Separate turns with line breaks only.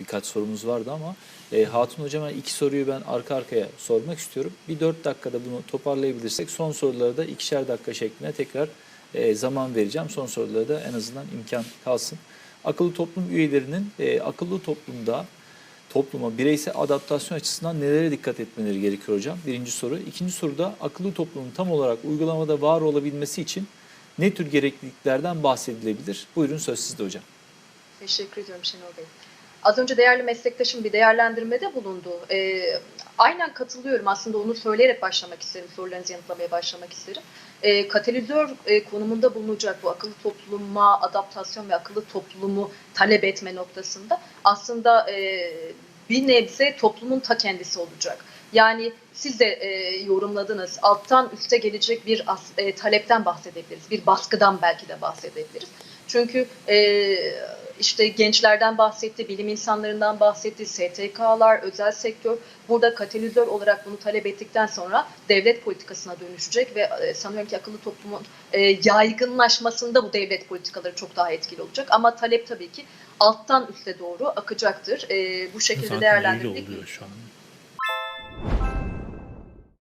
birkaç sorumuz vardı ama e, Hatun Hocam'a iki soruyu ben arka arkaya sormak istiyorum. Bir dört dakikada bunu toparlayabilirsek son sorulara da ikişer dakika şeklinde tekrar e, zaman vereceğim. Son sorulara da en azından imkan kalsın. Akıllı toplum üyelerinin e, akıllı toplumda topluma bireysel adaptasyon açısından nelere dikkat etmeleri gerekiyor hocam? Birinci soru. İkinci soruda akıllı toplumun tam olarak uygulamada var olabilmesi için ne tür gerekliliklerden bahsedilebilir? Buyurun söz sizde hocam.
Teşekkür ediyorum Şenol Bey. Az önce değerli meslektaşım bir değerlendirmede bulundu. Ee, aynen katılıyorum. Aslında onu söyleyerek başlamak isterim. Sorularınızı yanıtlamaya başlamak isterim. Ee, katalizör e, konumunda bulunacak bu akıllı topluma adaptasyon ve akıllı toplumu talep etme noktasında aslında e, bir nebze toplumun ta kendisi olacak. Yani siz de e, yorumladınız. Alttan üste gelecek bir as, e, talepten bahsedebiliriz. Bir baskıdan belki de bahsedebiliriz. Çünkü e, işte gençlerden bahsetti, bilim insanlarından bahsetti, STK'lar, özel sektör burada katalizör olarak bunu talep ettikten sonra devlet politikasına dönüşecek ve e, sanıyorum ki akıllı toplumun e, yaygınlaşmasında bu devlet politikaları çok daha etkili olacak. Ama talep tabii ki alttan üste doğru akacaktır. E, bu şekilde
Zaten öyle
değerlendirmek
oluyor şu an.